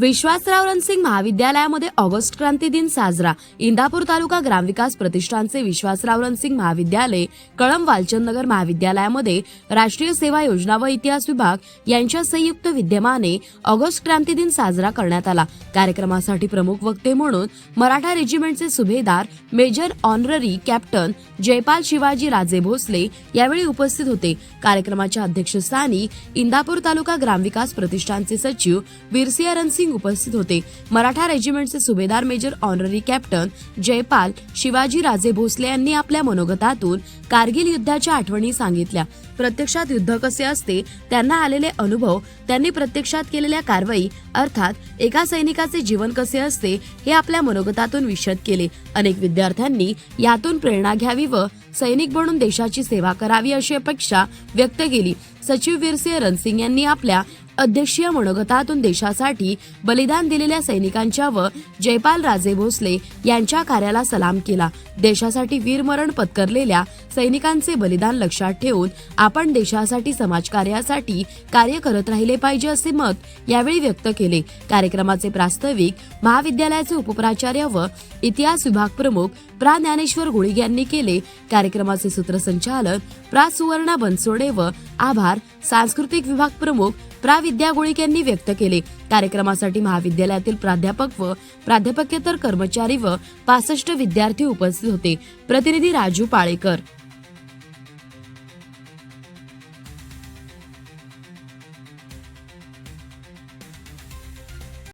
विश्वासराव रणसिंग महाविद्यालयामध्ये ऑगस्ट क्रांती दिन साजरा. इंदापूर तालुका ग्रामविकास प्रतिष्ठानचे विश्वासराव रणसिंग महाविद्यालय कळम वालचंदनगर महाविद्यालयामध्ये राष्ट्रीय सेवा योजना व इतिहास विभाग यांच्या संयुक्त विद्यमाने ऑगस्ट क्रांती दिन साजरा करण्यात आला. कार्यक्रमासाठी प्रमुख वक्ते म्हणून मराठा रेजिमेंटचे सुभेदार major honorary captain Jaipal Shivaji Raje Bhosale यावेळी उपस्थित होते. कार्यक्रमाच्या अध्यक्षस्थानी इंदापूर तालुका ग्रामविकास प्रतिष्ठानचे सचिव वीरसिंह रणसिंग सिंग उपस्थित होते. मराठा रेजिमेंटचे सुभेदार major honorary captain Jaipal Shivaji Raje Bhosale यांनी आपल्या मनोगतातून कारगिल युद्धाच्या आठवणी सांगितल्या. प्रत्यक्षात युद्ध कसे असते त्यांना आलेले अनुभव त्यांनी प्रत्यक्षात केलेल्या कारवाई अर्थात एका सैनिकाचे जीवन कसे असते हे आपल्या मनोगतातून विशद केले. अनेक विद्यार्थ्यांनी यातून प्रेरणा घ्यावी व सैनिक बनून देशाची सेवा करावी अशी अपेक्षा व्यक्त केली. सचिव वीरसिंह रणसिंग यांनी आपल्या अध्यक्षीय मनोगतातून देशासाठी बलिदान दिलेल्या सैनिकांच्या व जयपाल राजे भोसले यांच्या कार्याला सलाम केला. देशासाठी वीरमरण पत्करलेल्या सैनिकांचे बलिदान लक्षात ठेवून आपण देशासाठी समाजकार्यासाठी कार्य करत राहिले पाहिजे असे मत यावेळी व्यक्त केले. कार्यक्रमाचे प्रास्ताविक महाविद्यालयाचे उपप्राचार्य व इतिहास विभाग प्रमुख प्रा. ज्ञानेश्वर गुळिग यांनी केले. कार्यक्रमाचे सूत्रसंचालन प्रा. सुवर्णा बनसोडे व आभार सांस्कृतिक विभाग प्रमुख प्रा विद्या गुळिक यांनी व्यक्त केले. कार्यक्रमासाठी महाविद्यालयातील प्राध्यापक व प्राध्यापकेतर कर्मचारी व पासष्ट विद्यार्थी उपस्थित होते. प्रतिनिधी राजू पाळेकर.